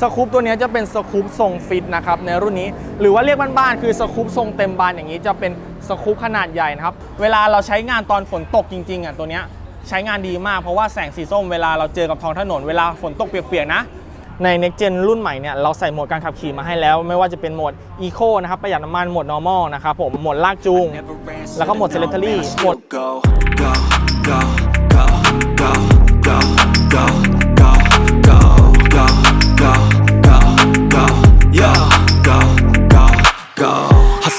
สคูปตัวนี้จะเป็นสคูปทรงฟิตนะครับในรุ่นนี้ หรือว่าเรียกบ้านๆคือสคูปทรงเต็มบานอย่างนี้จะเป็นสคูปขนาดใหญ่นะครับ เวลาเราใช้งานตอนฝนตกจริงๆอะตัวนี้ใช้งานดีมากเพราะว่าแสงสีส้มเวลาเราเจอกับท้องถนนเวลาฝนตกเปียกๆนะ ใน Next Gen รุ่นใหม่เนี่ยเราใส่โหมดการขับขี่มาให้แล้ว ไม่ว่าจะเป็นโหมด Eco นะครับประหยัดน้ำมันโหมด Normal นะครับผมโหมดลากจูง แล้วก็โหมด Selectively โหมด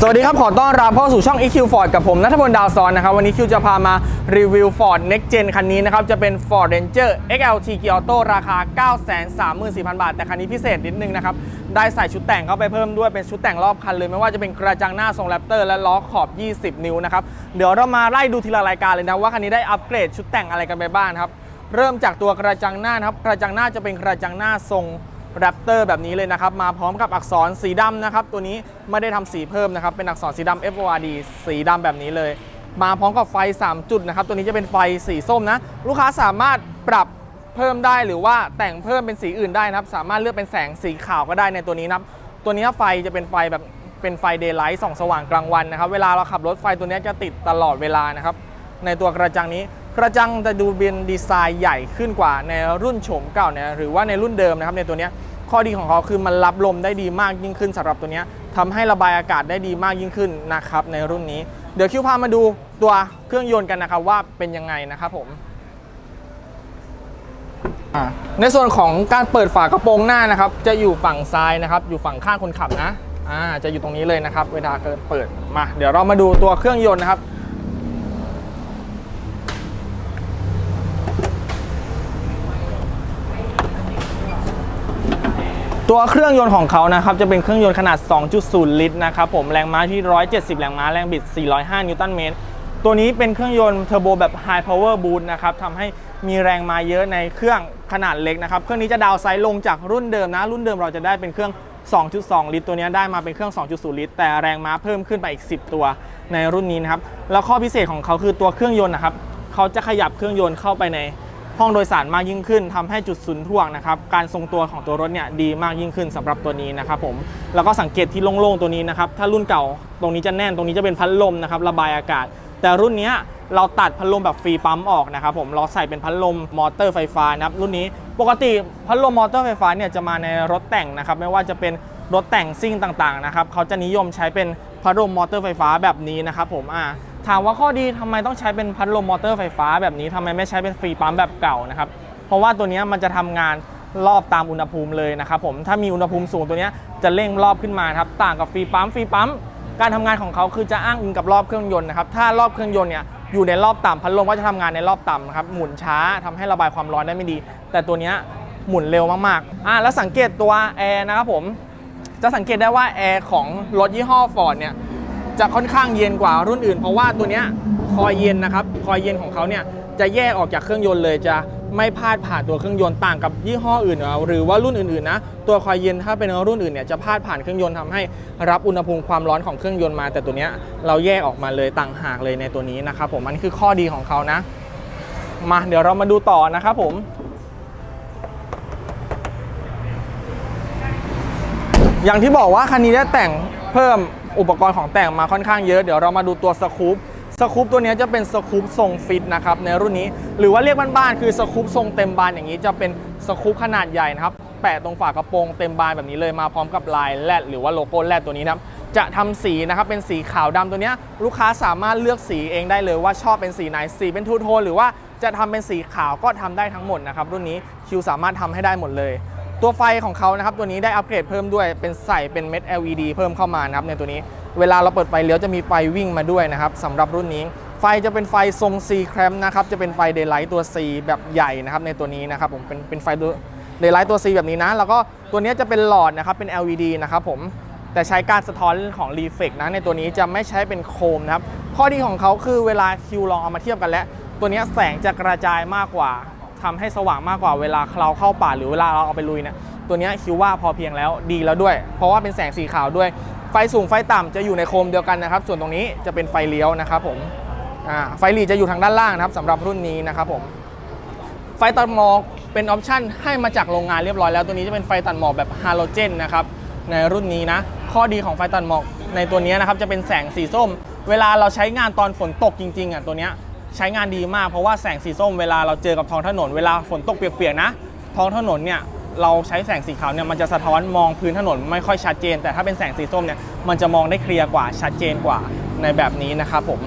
สวัสดีครับ ขอต้อนรับเข้าสู่ช่อง EQ Ford กับผมนัทพลดาวซอนนะครับ วันนี้คิวจะพามารีวิว Ford Next Gen คันนี้นะครับ จะเป็น Ford Ranger XLT Gear Auto ราคา 934,000 บาท แต่คันนี้พิเศษนิดนึงนะครับ ได้ใส่ชุดแต่งเข้าไปเพิ่มด้วยเป็นชุดแต่งรอบคันเลย ไม่ว่าจะเป็นกระจังหน้าทรงแรปเตอร์และล้อขอบ 20 นิ้วนะครับ เดี๋ยวเรามาไล่ดูทีละรายการเลยนะว่าคันนี้ได้อัปเกรดชุดแต่งอะไรกันไปบ้างครับเริ่มจากตัวกระจังหน้านะครับกระจังหน้าจะเป็นกระจังหน้าทรง แรปเตอร์แบบนี้เลยนะครับ มาพร้อมกับอักษรสีดำนะครับ ตัวนี้ไม่ได้ทำสีเพิ่มนะครับ เป็นอักษรสีดำ FORD สีดำแบบนี้เลย มาพร้อมกับไฟ 3 จุดนะครับ ตัวนี้จะเป็นไฟสีส้มนะ ลูกค้าสามารถปรับเพิ่มได้หรือว่าแต่งเพิ่มเป็นสีอื่นได้นะครับ สามารถเลือกเป็นแสงสีขาวก็ได้ในตัวนี้นะครับ ตัวนี้ไฟจะเป็นไฟแบบเป็นไฟเดย์ไลท์ส่องสว่างกลางวันนะครับ เวลาเราขับรถไฟตัวนี้จะติดตลอดเวลานะครับ ในตัวกระจังนี้ กระจังจะดูเป็นดีไซน์ใหญ่ขึ้นกว่าในรุ่นโฉมเก่าเนี่ยหรือว่าในรุ่นเดิมนะครับในตัวนี้ข้อดีของเขาคือมันรับลมได้ดีมากยิ่งขึ้นสำหรับตัวนี้ทำให้ระบายอากาศได้ดีมากยิ่งขึ้นนะครับในรุ่นนี้ เดี๋ยวคิวพามาดูตัวเครื่องยนต์กันนะครับว่าเป็นยังไงนะครับผมในส่วนของการเปิดฝากระโปรงหน้านะครับ จะอยู่ฝั่งซ้ายนะครับ อยู่ฝั่งข้างคนขับนะจะอยู่ตรงนี้เลยนะครับ เวลาเกิดเปิดมา เดี๋ยวเรามาดูตัวเครื่องยนต์นะครับ ตัวเครื่องยนต์ของเขานะครับจะเป็นเครื่องยนต์ขนาด 2.0 ลิตรนะครับผมแรงม้าที่ 170 แรงม้าแรงบิด 405 นิวตันเมตรตัวนี้เป็นเครื่องยนต์เทอร์โบแบบ High Power Boost นะครับทำให้มีแรงม้าเยอะในเครื่องขนาดเล็กนะครับเครื่องนี้จะดาวไซส์ลงจากรุ่นเดิมนะ รุ่นเดิมเราจะได้เป็นเครื่อง 2.2 ลิตร ตัวนี้ได้มาเป็นเครื่อง 2.0 ลิตร แต่แรงม้าเพิ่มขึ้นไปอีก 10 ตัวในรุ่นนี้นะครับแล้วข้อพิเศษของเขาคือตัวเครื่องยนต์นะครับเขาจะขยับเครื่องยนต์เข้าไปใน ห้องโดยสารมากยิ่งขึ้นทำให้จุดศูนย์ถ่วงนะครับการทรงตัวของตัวรถเนี่ยดีมากยิ่งขึ้นสำหรับตัวนี้นะครับผมแล้วก็สังเกตที่โล่งๆตัวนี้นะครับถ้ารุ่นเก่าตรงนี้จะแน่นตรงนี้จะเป็นพัดลมนะครับระบายอากาศ แต่รุ่นนี้เราตัดพัดลมแบบฟรีปั๊มออกนะครับผมเราใส่เป็นพัดลมมอเตอร์ไฟฟ้านะครับรุ่นนี้ปกติพัดลมมอเตอร์ไฟฟ้าเนี่ยจะมาในรถแต่งนะครับไม่ว่าจะเป็นรถแต่งซิ่งต่างๆนะครับเขาจะนิยมใช้เป็นพัดลมมอเตอร์ไฟฟ้าแบบนี้นะครับผมอ่า ถามว่าข้อดีทำไมต้องใช้เป็นพัดลมมอเตอร์ไฟฟ้าแบบนี้ทำไมไม่ใช้เป็นฟรีปั๊มแบบเก่านะครับ เพราะว่าตัวนี้มันจะทำงานรอบตามอุณหภูมิเลยนะครับผมถ้ามีอุณหภูมิสูงตัวนี้จะเร่งรอบขึ้นมาครับต่างกับฟรีปั๊มฟรีปั๊มการทำงานของเขาคือจะอ้างอิงกับรอบเครื่องยนต์นะครับถ้ารอบเครื่องยนต์เนี่ยอยู่ในรอบต่ำพัดลมก็จะทำงานในรอบต่ำนะครับหมุนช้าทำให้ระบายความร้อนได้ไม่ดี แต่ตัวนี้หมุนเร็วมากๆอ่าแล้วสังเกตตัวแอร์นะครับผมจะสังเกตได้ว่าแอร์ของรถยี่ห้อฟอร์ดเนี่ย จะค่อนข้างเย็นกว่ารุ่นอื่น เพราะว่าตัวเนี้ยคอยเย็นนะครับคอยเย็นของเขาเนี่ยจะแยกออกจากเครื่องยนต์เลยจะไม่พาดผ่านตัวเครื่องยนต์ต่างกับยี่ห้ออื่น หรือว่ารุ่นอื่นๆนะตัวคอยเย็นถ้าเป็นรุ่นอื่นเนี่ยจะพาดผ่านเครื่องยนต์ทำให้รับอุณหภูมิความร้อนของเครื่องยนต์มา แต่ตัวเนี้ยเราแยกออกมาเลยต่างหากเลยในตัวนี้นะครับผมอันนี้คือข้อดีของเขานะ มาเดี๋ยวเรามาดูต่อนะครับผมอย่างที่บอกว่าคันนี้ได้แต่งเพิ่ม อุปกรณ์ของแต่งมาค่อนข้างเยอะ เดี๋ยวเรามาดูตัวสคูปสคูปตัวนี้จะเป็นสคูปทรงฟิตนะครับในรุ่นนี้ หรือว่าเรียกบ้านๆคือสคูปทรงเต็มบานอย่างนี้จะเป็นสคูปขนาดใหญ่นะครับแปะตรงฝากระโปรงเต็มบานแบบนี้เลยมาพร้อมกับลายแรดหรือว่าโลโก้แรดตัวนี้นะครับจะทำสีนะครับเป็นสีขาวดำตัวนี้ลูกค้าสามารถเลือกสีเองได้เลยว่าชอบเป็นสีไหนสีเป็นทูโทนหรือว่าจะทำเป็นสีขาวก็ทำได้ทั้งหมดนะครับรุ่นนี้คิวสามารถทำให้ได้หมดเลย ตัวไฟของเขานะครับตัวนี้ได้อัปเกรดเพิ่มด้วยเป็นใส่เป็นเม็ด LED เพิ่มเข้ามานะครับในตัวนี้เวลาเราเปิดไฟเลี้ยวจะมีไฟวิ่งมาด้วยนะครับสำหรับรุ่นนี้ ไฟจะเป็นไฟทรง C แคมนะครับจะเป็นไฟเดย์ไลท์ตัว C แบบใหญ่นะครับในตัวนี้นะครับผมเป็นเป็นไฟเดย์ไลท์ตัว C แบบนี้นะ แล้วก็ตัวนี้จะเป็นหลอดนะครับเป็น LED นะครับผมแต่ใช้การสะท้อนของรีเฟกนะในตัวนี้จะไม่ใช้เป็นโคมนะครับข้อดีของเขาคือเวลาคิวลองเอามาเทียบกันแล้ว ตัวนี้แสงจะกระจายมากกว่า ทำให้สว่างมากกว่าเวลาเราเข้าป่าหรือเวลาเราเอาไปลุยเนี่ยตัวนี้คิดว่าพอเพียงแล้วดีแล้วด้วย เพราะว่าเป็นแสงสีขาวด้วย ไฟสูงไฟต่ำจะอยู่ในโคมเดียวกันนะครับ ส่วนตรงนี้จะเป็นไฟเลี้ยวนะครับผมไฟหลีจะอยู่ทางด้านล่างนะครับสำหรับรุ่นนี้นะครับผมไฟตัดหมอกเป็นออปชันให้มาจากโรงงานเรียบร้อยแล้วตัวนี้จะเป็นไฟตัดหมอกแบบฮาโลเจนนะครับในรุ่นนี้นะ ข้อดีของไฟตัดหมอกในตัวนี้นะครับจะเป็นแสงสีส้ม เวลาเราใช้งานตอนฝนตกจริงๆอะตัวเนี้ย ใช้งานดีมากเพราะว่าแสงสีส้มเวลาเราเจอกับท้องถนนเวลาฝนตกเปียกๆนะ ท้องถนนเนี่ยเราใช้แสงสีขาวเนี่ยมันจะสะท้อนมองพื้นถนนไม่ค่อยชัดเจน แต่ถ้าเป็นแสงสีส้มเนี่ยมันจะมองได้เคลียร์กว่าชัดเจนกว่าในแบบนี้นะครับผม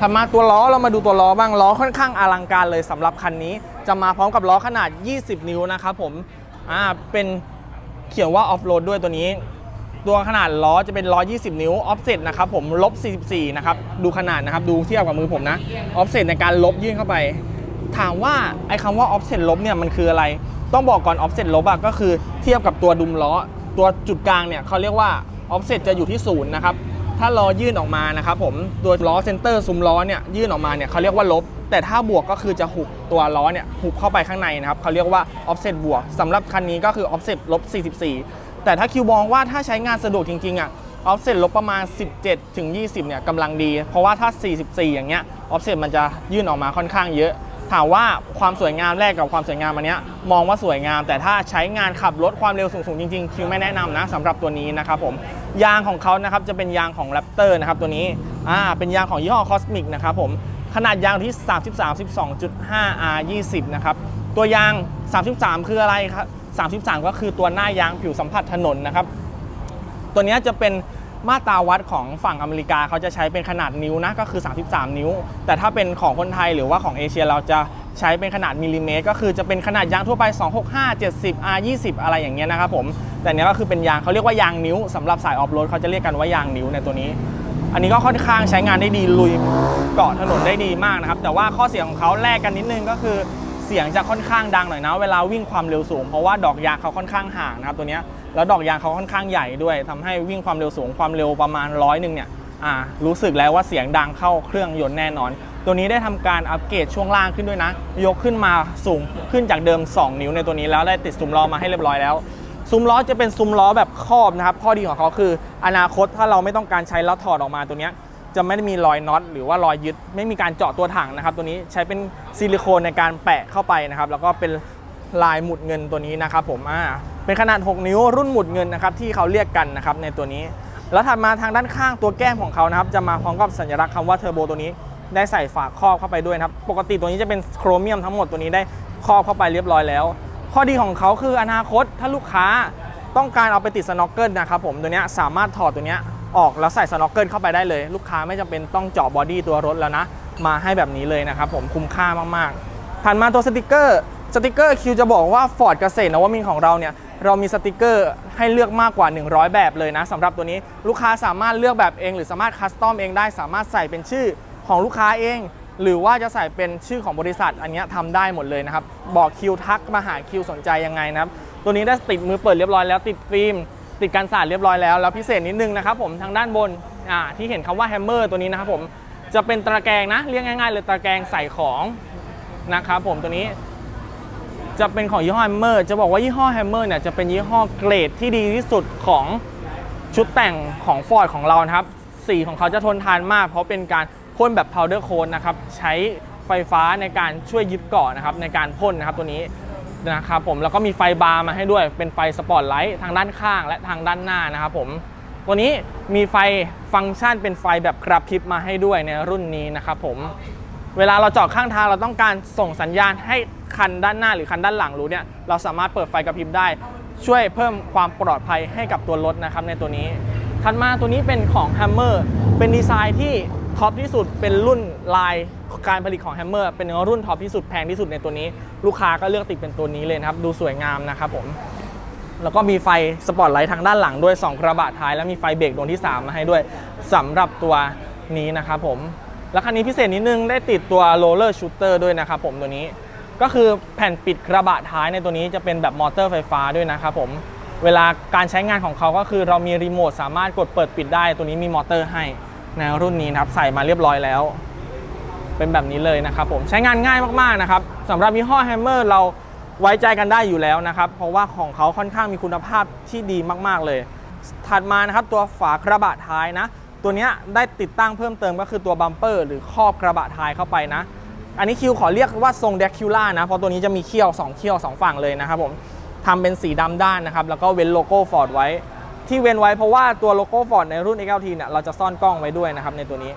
ถัดมาตัวล้อเรามาดูตัวล้อบ้างล้อค่อนข้างอลังการเลยสำหรับคันนี้ จะมาพร้อมกับล้อขนาด 20 นิ้วนะครับผมอ่าเป็นเขียนว่าออฟโรดด้วยตัวนี้ ตัวขนาดล้อจะเป็น 120 นิ้วออฟเซ็ตนะครับผมลบ 44 นะครับ ดูขนาดนะครับ ดูเทียบกับมือผมนะออฟเซ็ตในการลบยื่นเข้าไป ถามว่าไอ้คำว่าออฟเซ็ตลบเนี่ยมันคืออะไร ต้องบอกก่อนออฟเซ็ตลบอะก็คือเทียบกับตัวดุมล้อ ตัวจุดกลางเนี่ยเขาเรียกว่าออฟเซ็ตจะอยู่ที่ศูนย์นะครับถ้าล้อยื่นออกมานะครับผมตัวล้อเซนเตอร์ซุ้มล้อเนี่ยยื่นออกมาเนี่ยเขาเรียกว่าลบ แต่ถ้าบวกก็คือจะหุบตัวล้อเนี่ยหุบเข้าไปข้างในนะครับเขาเรียกว่า offset บวกสำหรับคันนี้ก็คือ offset ลบ44 แต่ถ้าคิวมองว่าถ้าใช้งานสะดวกจริงๆอะ offset ลบประมาณ 17ถึง20เนี่ยกำลังดี เพราะว่าถ้า 44 อย่างเงี้ย offset มันจะยื่นออกมาค่อนข้างเยอะ ถามว่าความสวยงามแรกกับความสวยงามอันเนี้ยมองว่าสวยงาม แต่ถ้าใช้งานขับรถความเร็วสูงๆจริงๆ คิวไม่แนะนำนะสำหรับตัวนี้นะครับผมยางของเขานะครับจะเป็นยางของ Raptor นะครับตัวนี้อ่าเป็นยางของยี่ห้อ Cosmic นะครับผมขนาดยางที่ 33 12.5 R 20 นะครับ ตัวยาง 33 คืออะไรครับ 33 ก็คือตัวหน้ายางผิวสัมผัสถนนนะครับ ตัวนี้จะเป็นมาตราวัดของฝั่งอเมริกาเขาจะใช้เป็นขนาดนิ้วนะก็คือ 33 นิ้ว แต่ถ้าเป็นของคนไทยหรือว่าของเอเชียเราจะใช้เป็นขนาดมิลลิเมตร ก็คือจะเป็นขนาดยางทั่วไป 265 70 R 20 อะไรอย่างเงี้ยนะครับผมแต่เนี้ยก็คือเป็นยางเขาเรียกว่ายางนิ้วสำหรับสายออฟโรดเขาจะเรียกกันว่ายางนิ้วในตัวนี้ อันนี้ก็ค่อนข้างใช้งานได้ดีลุยเกาะถนนได้ดีมากนะครับแต่ว่าข้อเสียของเขาแลกกันนิดนึงก็คือ เสียงจะค่อนข้างดังหน่อยนะ เวลาวิ่งความเร็วสูง เพราะว่าดอกยางเขาค่อนข้างห่างนะครับตัวนี้แล้วดอกยางเขาค่อนข้างใหญ่ด้วยทำให้วิ่งความเร็วสูงความเร็วประมาณร้อยหนึ่งเนี่ยรู้สึกแล้วว่าเสียงดังเข้าเครื่องยนต์แน่นอน ตัวนี้ได้ทำการอัปเกรดช่วงล่างขึ้นด้วยนะ ยกขึ้นมาสูงขึ้นจากเดิม 2 นิ้วในตัวนี้แล้วได้ติดซุ้มล้อมาให้เรียบร้อยแล้วซุ้มล้อจะเป็นซุ้มล้อแบบครอบนะครับข้อดีของเขาคือ อนาคตถ้าเราไม่ต้องการใช้แล้วถอดออกมาตัวเนี้ย จะไม่ได้มีรอยน็อตหรือว่ารอยยึด ไม่มีการเจาะตัวถังนะครับ ตัวนี้ใช้เป็นซิลิโคนในการแปะเข้าไปนะครับ แล้วก็เป็นลายหมุดเงินตัวนี้นะครับ ผมอ่าเป็นขนาด 6 นิ้วรุ่นหมุดเงินนะครับที่เขาเรียกกันนะครับในตัวนี้ แล้วถัดมาทางด้านข้างตัวแก้มของเขานะครับ จะมาพร้อมกับสัญลักษณ์คำว่าเทอร์โบตัวนี้ได้ใส่ฝาครอบเข้าไปด้วยนะครับ ปกติตัวนี้จะเป็นโครเมียมทั้งหมดตัวนี้ได้ครอบเข้าไปเรียบร้อยแล้ว ข้อดีของเขาคืออนาคตถ้าลูกค้าต้องการเอาไปติดสโนว์เกิลนะครับผมตัวนี้สามารถถอดตัวนี้ ออกแล้วใส่สโนว์เกิลเข้าไปได้เลย ลูกค้าไม่จำเป็นต้องเจาะบอดี้ตัวรถแล้วนะ มาให้แบบนี้เลยนะครับผมคุ้มค่ามากๆถัดมาตัวสติกเกอร์สติกเกอร์คิวจะบอกว่า Ford เกษตรนวมินทร์ของเราเนี่ยเรามีสติกเกอร์ให้เลือกมากกว่า 100 แบบเลยนะสำหรับตัวนี้ลูกค้าสามารถเลือกแบบเอง หรือสามารถคัสตอมเองได้สามารถใส่เป็นชื่อของลูกค้าเอง หรือว่าจะใส่เป็นชื่อของบริษัท อันนี้ทำได้หมดเลยนะครับ บอกคิวทักมาหาคิวสนใจยังไงนะครับ ตัวนี้ได้ติดมือเปิดเรียบร้อยแล้วติดฟิล์ม ติดกันสาดเรียบร้อยแล้ว แล้วพิเศษนิดนึงนะครับผมทางด้านบนอ่าที่เห็นคำว่าแฮมเมอร์ตัวนี้นะครับผมจะเป็นตะแกรงนะเรียกง่ายๆเลยตะแกรงใส่ของนะครับผมตัวนี้จะเป็นของยี่ห้อแฮมเมอร์จะบอกว่ายี่ห้อแฮมเมอร์เนี่ยจะเป็นยี่ห้อเกรดที่ดีที่สุดของชุดแต่งของ Ford ของเรานะครับสีของเขาจะทนทานมาก เพราะเป็นการพ่นแบบ powder coat นะครับใช้ไฟฟ้าในการช่วยยึดเกาะนะครับในการพ่นนะครับตัวนี้ นะครับผมแล้วก็มีไฟบาร์มาให้ด้วยเป็นไฟสปอตไลท์ทางด้านข้างและทางด้านหน้านะครับผมตัวนี้มีไฟฟังก์ชันเป็นไฟแบบกระพริบมาให้ด้วยในรุ่นนี้นะครับผมเวลาเราจอดข้างทางเราต้องการส่งสัญญาณให้คันด้านหน้าหรือคันด้านหลังรู้เนี่ยเราสามารถเปิดไฟกระพริบได้ ช่วยเพิ่มความปลอดภัยให้กับตัวรถนะครับในตัวนี้ถัดมาตัวนี้เป็นของ Hammer เป็นดีไซน์ที่ ท็อปที่สุดเป็นรุ่นลายการผลิตของ Hammer เป็นรุ่นท็อปที่สุดแพงที่สุดในตัวนี้ ลูกค้าก็เลือกติดเป็นตัวนี้เลยนะครับดูสวยงามนะครับผมแล้วก็มีไฟสปอตไลท์ทางด้านหลังด้วย 2 กระบะท้าย แล้วมีไฟเบรกดวงที่ 3 มาให้ด้วยสำหรับตัวนี้นะครับผมแล้วคันนี้พิเศษนิดนึงได้ติดตัวโรลเลอร์ชูเตอร์ด้วยนะครับผมตัวนี้ ก็คือแผ่นปิดกระบะท้ายในตัวนี้จะเป็นแบบมอเตอร์ไฟฟ้าด้วยนะครับผมเวลาการใช้งานของเขาก็คือเรามีรีโมทสามารถกดเปิดปิดได้ตัวนี้มีมอเตอร์ให้ ในรุ่นนี้นะครับใส่มาเรียบร้อยแล้ว เป็นแบบนี้เลยนะครับผมใช้งานง่ายมากๆนะครับสำหรับยี่ห้อแฮมเมอร์เราไว้ใจกันได้อยู่แล้วนะครับ เพราะว่าของเขาค่อนข้างมีคุณภาพที่ดีมากๆเลย ถัดมานะครับตัวฝากระบะท้ายนะ ตัวนี้ได้ติดตั้งเพิ่มเติมก็คือตัวบัมเปอร์หรือครอบกระบะท้ายเข้าไปนะ อันนี้คิวขอเรียกว่าทรงเดคิวล่านะ เพราะตัวนี้จะมีเขี้ยว 2 เขี้ยว 2 ฝั่งเลยนะครับผมทำเป็นสีดำด้านนะครับ แล้วก็เว้นโลโก้ฟอร์ดไว้ ที่เว้นไว้เพราะว่าตัวโลโก้ฟอร์ดในรุ่น XLT เนี่ยเราจะซ่อนกล้องไว้ด้วยนะครับในตัวนี้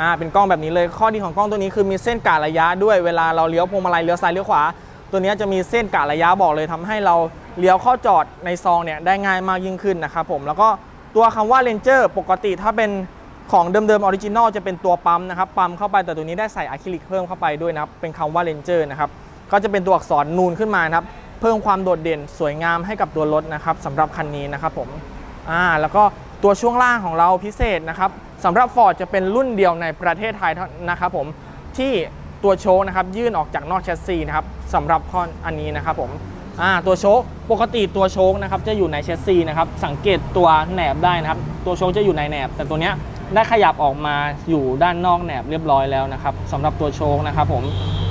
อ่าเป็นกล้องแบบนี้เลยข้อดีของกล้องตัวนี้คือมีเส้นกะระยะด้วยเวลาเราเลี้ยวพวงมาลัยเลี้ยวซ้ายเลี้ยวขวา ตัวนี้จะมีเส้นกะระยะบอกเลยทำให้เราเลี้ยวเข้าจอดในซองเนี่ยได้ง่ายมากยิ่งขึ้นนะครับผมแล้วก็ตัวคำว่า Ranger ปกติถ้าเป็นของเดิมๆออริจินอลจะเป็นตัวปั๊มนะครับปั๊มเข้าไปแต่ตัวนี้ได้ใส่อะคริลิกเพิ่มเข้าไปด้วยนะครับเป็นคำว่า Ranger นะครับก็จะเป็นตัวอักษรนูนขึ้นมานะครับ เพิ่มความโดดเด่นสวยงามให้กับตัวรถนะครับสำหรับคันนี้นะครับผมอ่าแล้วก็ตัวช่วงล่างของเราพิเศษนะครับสำหรับ Ford จะเป็นรุ่นเดียวในประเทศไทยนะครับผมที่ตัวโชคนะครับยื่นออกจากนอกแชสซีนะครับสำหรับข้ออันนี้นะครับผมอ่าตัวโชคปกติตัวโชคนะครับจะอยู่ในแชสซีนะครับสังเกตตัวแหนบได้นะครับตัวโชคจะอยู่ในแหนบ แต่ตัวเนี้ยได้ขยับออกมาอยู่ด้านนอกแหนบเรียบร้อยแล้วนะครับสำหรับตัวโชคนะครับผม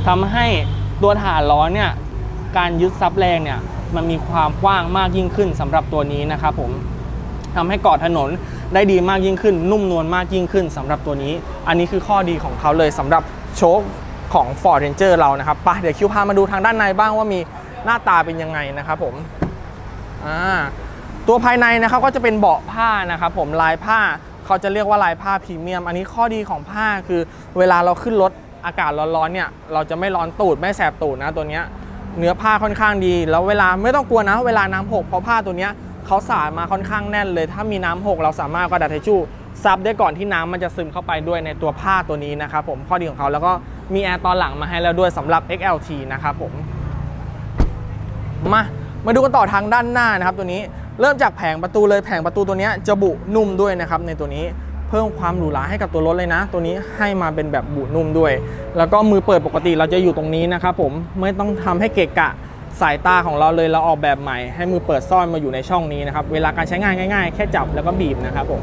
ทำให้ตัวฐานล้อเนี่ย การยึดซับแรงเนี่ยมันมีความกว้างมากยิ่งขึ้นสำหรับตัวนี้นะครับผมทำให้เกาะถนนได้ดีมากยิ่งขึ้น นุ่มนวลมากยิ่งขึ้นสำหรับตัวนี้ อันนี้คือข้อดีของเขาเลยสำหรับโชคของ Ford Ranger เรานะครับไปเดี๋ยวคิวพามาดูทางด้านในบ้างว่ามีหน้าตาเป็นยังไงนะครับผมอ่าตัวภายในนะครับก็จะเป็นเบาะผ้านะครับผมลายผ้าเขาจะเรียกว่าลายผ้าพรีเมียม อันนี้ข้อดีของผ้าคือเวลาเราขึ้นรถอากาศร้อนๆเนี่ยเราจะไม่ร้อนตูดไม่แสบตูดนะตัวเนี้ย เนื้อผ้าค่อนข้างดี แล้วเวลาไม่ต้องกลัวนะ เวลาน้ำหกเพราะผ้าตัวเนี้ยเขาสารมาค่อนข้างแน่นเลย ถ้ามีน้ำหกเราสามารถกระดาษทิชชู่ซับได้ก่อนที่น้ำมันจะซึมเข้าไปด้วยในตัวผ้าตัวนี้นะครับผมข้อดีของเขาแล้วก็มีแอร์ตอนหลังมาให้แล้วด้วยสำหรับ XLT นะครับผมมามาดูกันต่อทางด้านหน้านะครับตัวนี้เริ่มจากแผงประตูเลยแผงประตูตัวนี้จะบุนุ่มด้วยนะครับในตัวนี้ เพิ่มความหรูหราให้กับตัวรถเลยนะ ตัวนี้ให้มาเป็นแบบบุนุ่มด้วย แล้วก็มือเปิดปกติเราจะอยู่ตรงนี้นะครับผมไม่ต้องทำให้เกะกะสายตาของเราเลยเราออกแบบใหม่ ให้มือเปิดซ่อนมาอยู่ในช่องนี้นะครับเวลาการใช้งานง่าย ๆ แค่จับแล้วก็บีบนะครับผม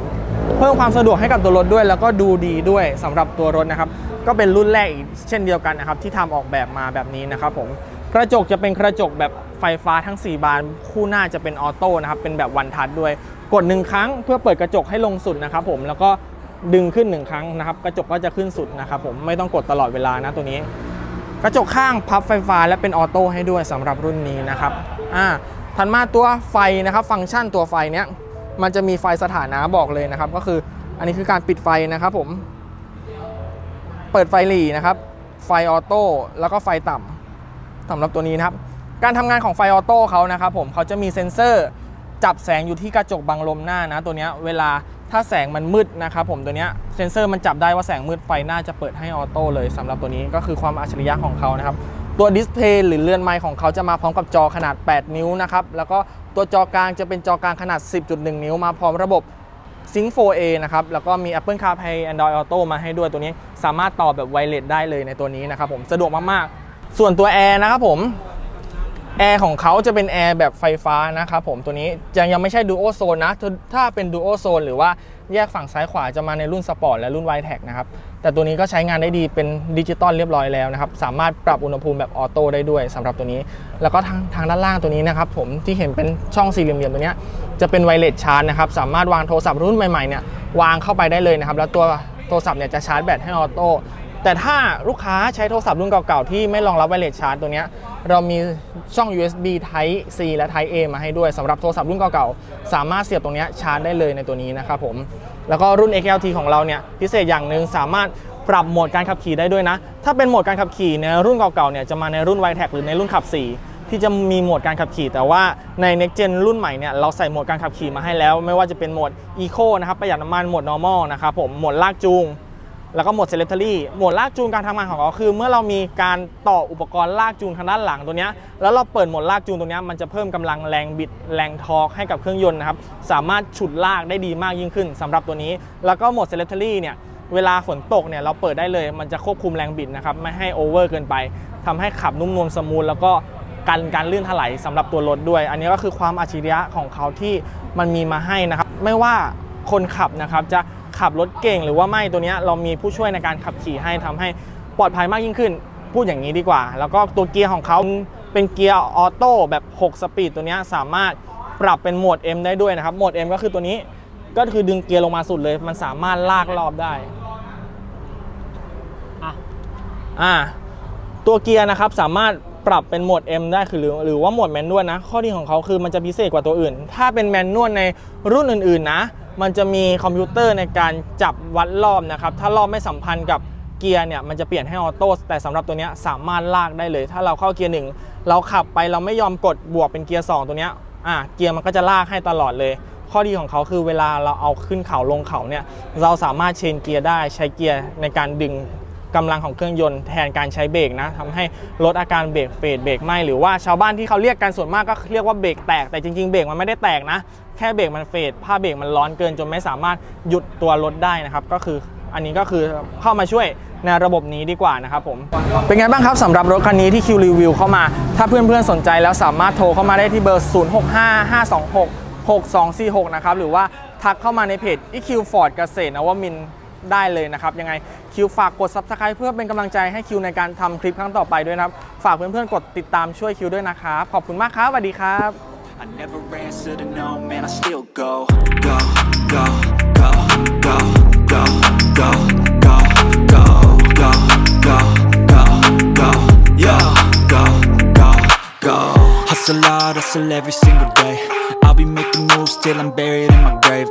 เพิ่มความสะดวกให้กับตัวรถด้วย แล้วก็ดูดีด้วยสำหรับตัวรถนะครับก็เป็นรุ่นแรกอีกเช่นเดียวกันนะครับที่ทำออกแบบมาแบบนี้นะครับผมกระจกจะเป็นกระจกแบบไฟฟ้าทั้ง 4 บาน คู่หน้าจะเป็นออโต้นะครับเป็นแบบวันทัชด้วย กด1ครั้งเพื่อเปิดกระจกให้ลงสุดนะครับผมแล้วก็ดึงขึ้น1ครั้งนะครับ กระจกก็จะขึ้นสุดนะครับผมไม่ต้องกดตลอดเวลานะตัวนี้ กระจกข้างพับไฟฟ้าและเป็นออโต้ให้ด้วยสำหรับรุ่นนี้นะครับอ่าถัดมาตัวไฟนะครับฟังก์ชันตัวไฟเนี้ยมันจะมีไฟสถานะบอกเลยนะครับ ก็คืออันนี้คือการปิดไฟนะครับผม เปิดไฟหลีนะครับ ไฟออโต้แล้วก็ไฟต่ำสำหรับตัวนี้นะครับ การทำงานของไฟออโต้เขานะครับผมเขาจะมีเซ็นเซอร์ จับแสงอยู่ที่กระจกบังลมหน้านะตัวนี้เวลาถ้าแสงมันมืดนะครับผมตัวนี้เซ็นเซอร์มันจับได้ว่าแสงมืดไฟหน้าจะเปิดให้ออโต้เลยสำหรับตัวนี้ก็คือความอัจฉริยะของเขานะครับตัวดิสเพย์หรือเลื่อนไมค์ของเขาจะมาพร้อมกับจอขนาด 8 นิ้วนะครับแล้วก็ตัวจอกลางจะเป็นจอกลางขนาด 10.1 นิ้วมาพร้อมระบบ Sync 4A นะครับแล้วก็มี Apple CarPlay Android Auto มาให้ด้วยตัวนี้ สามารถต่อแบบไวเลสได้เลยในตัวนี้นะครับผมสะดวกมากๆ ส่วนตัวแอร์นะครับผม แอร์ของเขาจะเป็นแอร์แบบไฟฟ้านะครับผมตัวนี้ยังยังไม่ใช่ Duo Zone นะ ถ้าเป็น Duo Zone หรือว่าแยกฝั่งซ้ายขวาจะมาในรุ่นสปอร์ตและรุ่น w i t e c นะครับ แต่ตัวนี้ก็ใช้งานได้ดีเป็นดิจิตอลเรียบร้อยแล้วนะครับ สามารถปรับอุณหภูมิแบบออโต้ได้ด้วยสำหรับตัวนี้ แล้วก็ทางทางด้านล่างตัวนี้นะครับผมที่เห็นเป็นช่องสี่เหลี่ยมๆตัวนี้จะเป็นไวเลสชาร์จนะครับ สามารถวางโทรศัพท์รุ่นใหม่ๆเนี่ยวางเข้าไปได้เลยนะครับ แล้วตัวโทรศัพท์เนี่ยจะชาร์จแบตให้ออโต้ แต่ถ้าลูกค้าใช้โทรศัพท์รุ่นเก่าๆ ที่ไม่รองรับไวเลสชาร์จตัวนี้ เรามีช่อง USB Type C และ Type A มาให้ด้วยสำหรับโทรศัพท์รุ่นเก่าๆ สามารถเสียบตรงนี้ชาร์จได้เลยในตัวนี้นะครับผม แล้วก็รุ่น XLT ของเราเนี่ยพิเศษอย่างหนึ่งสามารถปรับโหมดการขับขี่ได้ด้วยนะ ถ้าเป็นโหมดการขับขี่ในรุ่นเก่าๆเนี่ยจะมาในรุ่น w i t e c หรือในรุ่นขับ 4 ที่จะมีโหมดการขับขี่ แต่ว่าใน Next Gen รุ่นใหม่เนี่ยเราใส่โหมดการขับขี่มาให้แล้ว ไม่ว่าจะเป็นโหมด Eco นะครับประหยัดน้ำมันโหมด Normal นะครับผมโหมดลากจูง แล้วก็โหมด Selectory โหมดลากจูงการทำงานของเขาคือ เมื่อเรามีการต่ออุปกรณ์ลากจูงทางด้านหลังตัวนี้แล้วเราเปิดโหมดลากจูงตัวนี้มันจะเพิ่มกำลังแรงบิดแรงทอร์กให้กับเครื่องยนต์นะครับสามารถฉุดลากได้ดีมากยิ่งขึ้นสำหรับตัวนี้ แล้วก็โหมด Selectory เนี่ยเวลาฝนตกเนี่ยเราเปิดได้เลยมันจะควบคุมแรงบิดนะครับไม่ให้โอเวอร์เกินไปทำให้ขับนุ่มนวลสมูทแล้วก็กันการลื่นถลายสำหรับตัวรถด้วย อันนี้ก็คือความอัจฉริยะของเขาที่มันมีมาให้นะครับไม่ว่าคนขับนะครับจะ ขับรถเก่งหรือว่าไม่ตัวเนี้ยเรามีผู้ช่วยในการขับขี่ให้ทำให้ปลอดภัยมากยิ่งขึ้น พูดอย่างนี้ดีกว่า แล้วก็ตัวเกียร์ของเขาเป็นเกียร์ออโต้แบบ 6 สปีดตัวเนี้ยสามารถปรับเป็นโหมด M ได้ด้วยนะครับโหมด M ก็คือตัวนี้ก็คือดึงเกียร์ลงมาสุดเลย มันสามารถลากรอบได้อะอ่าตัวเกียร์นะครับสามารถปรับเป็นโหมด M ได้คือหรือหรือว่าโหมดแมนนวลนะ ข้อดีของเขาคือมันจะพิเศษกว่าตัวอื่น ถ้าเป็นแมนนวลในรุ่นอื่นๆนะ มันจะมีคอมพิวเตอร์ในการจับวัดรอบนะครับ ถ้ารอบไม่สัมพันธ์กับเกียร์เนี่ยมันจะเปลี่ยนให้ออโต้แต่สำหรับตัวนี้สามารถลากได้เลย ถ้าเราเข้าเกียร์หนึ่งเราขับไปเราไม่ยอมกดบวกเป็นเกียร์สองตัวนี้อ่าเกียร์มันก็จะลากให้ตลอดเลย ข้อดีของเขาคือเวลาเราเอาขึ้นเขาลงเขาเนี่ยเราสามารถเชนเกียร์ได้ใช้เกียร์ในการดึงกำลังของเครื่องยนต์แทนการใช้เบรกนะทำให้ลดอาการเบรกเฟดเบรกไหมหรือว่าชาวบ้านที่เขาเรียกกันส่วนมากก็เรียกว่าเบรกแตกแต่จริงๆเบรกมันไม่ได้แตกนะ แค่เบรกมันเฟดผ้าเบรกมันร้อนเกินจนไม่สามารถหยุดตัวรถได้นะครับ ก็คืออันนี้ก็คือเข้ามาช่วยในระบบนี้ดีกว่านะครับผม เป็นไงบ้างครับสำหรับรถคันนี้ที่คิวรีวิวเข้ามา ถ้าเพื่อนๆสนใจแล้วสามารถโทรเข้ามาได้ที่เบอร์ 065526 6246 นะครับ หรือว่าทักเข้ามาในเพจ EQ Ford เกษตรนวมินได้เลยนะครับ ยังไงคิวฝากกด Subscribe เพื่อเป็นกำลังใจให้คิวในการทำคลิปครั้งต่อไปด้วยนะครับ ฝากเพื่อนๆกดติดตามช่วยคิวด้วยนะครับ ขอบคุณมากครับสวัสดีครับ I never answer to no, man, I still go. Go, go, go, go, go, go, go, go, go, go, go, go, go, go. Hustle hard, hustle every single day. I'll be making moves till I'm buried in my grave.